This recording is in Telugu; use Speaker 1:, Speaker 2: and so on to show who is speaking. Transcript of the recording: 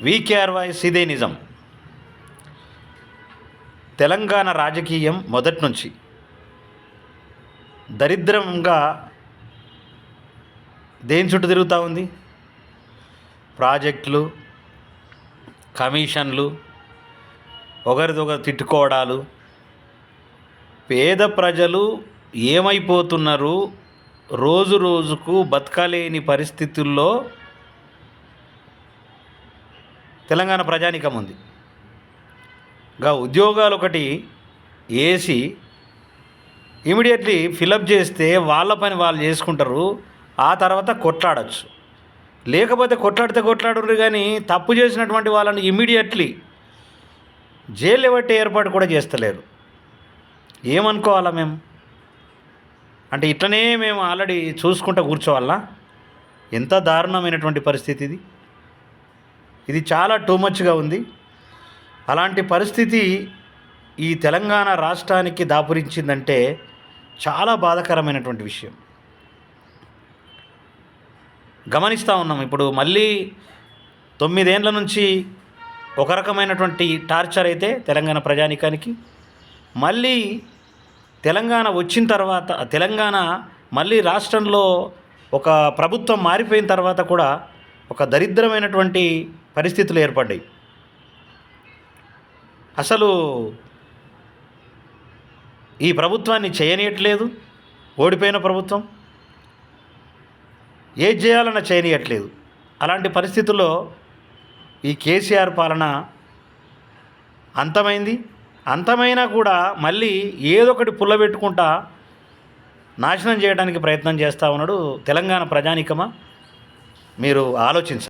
Speaker 1: వీకేఆర్ వాయిస్ ఇదే నిజం తెలంగాణ రాజకీయం మొదటి నుంచి. దరిద్రంగా దేని చుట్టూ తిరుగుతూ ఉంది? ప్రాజెక్టులు కమిషన్లు ఒకరిదొకరు తిట్టుకోవడాలు. పేద ప్రజలు ఏమైపోతున్నారు? రోజు రోజుకు బతకలేని పరిస్థితుల్లో తెలంగాణ ప్రజానికం ఉంది. గా ఉద్యోగాలు ఒకటి వేసి ఇమీడియట్లీ ఫిలప్ చేస్తే వాళ్ళ పని వాళ్ళు చేసుకుంటారు ఆ తర్వాత కొట్లాడచ్చు. లేకపోతే కొట్లాడితే కొట్లాడరు కానీ తప్పు చేసినటువంటి వాళ్ళని ఇమీడియట్లీ జైలు పెట్టే ఏర్పాటు కూడా చేస్తలేరు. ఏమనుకోవాలా మేము అంటే ఇట్లనే మేము ఆల్రెడీ చూసుకుంటూ కూర్చోవాలా? ఎంత దారుణమైనటువంటి పరిస్థితి ఇది ఇది చాలా టూ మచ్గా ఉంది. అలాంటి పరిస్థితి ఈ తెలంగాణ రాష్ట్రానికి దాపురించిందంటే చాలా బాధాకరమైనటువంటి విషయం. గమనిస్తూ ఉన్నాం ఇప్పుడు మళ్ళీ తొమ్మిదేండ్ల నుంచి ఒక రకమైనటువంటి టార్చర్ అయితే తెలంగాణ ప్రజానికానికి మళ్ళీ తెలంగాణ వచ్చిన తర్వాత తెలంగాణ మళ్ళీ రాష్ట్రంలో ఒక ప్రభుత్వం మారిపోయిన తర్వాత కూడా ఒక దరిద్రమైనటువంటి పరిస్థితులు ఏర్పడ్డాయి. అసలు ఈ ప్రభుత్వాన్ని చేయనీయట్లేదు ఓడిపోయిన ప్రభుత్వం. ఏది చేయాలన్నా చేయనీయట్లేదు. అలాంటి పరిస్థితుల్లో ఈ కేసీఆర్ పాలన అంతమైంది. అంతమైనా కూడా మళ్ళీ ఏదొకటి పుల్లబెట్టుకుంటా నాశనం చేయడానికి ప్రయత్నం చేస్తూ ఉన్నాడు తెలంగాణ ప్రజానికమా? మీరు ఆలోచించండి.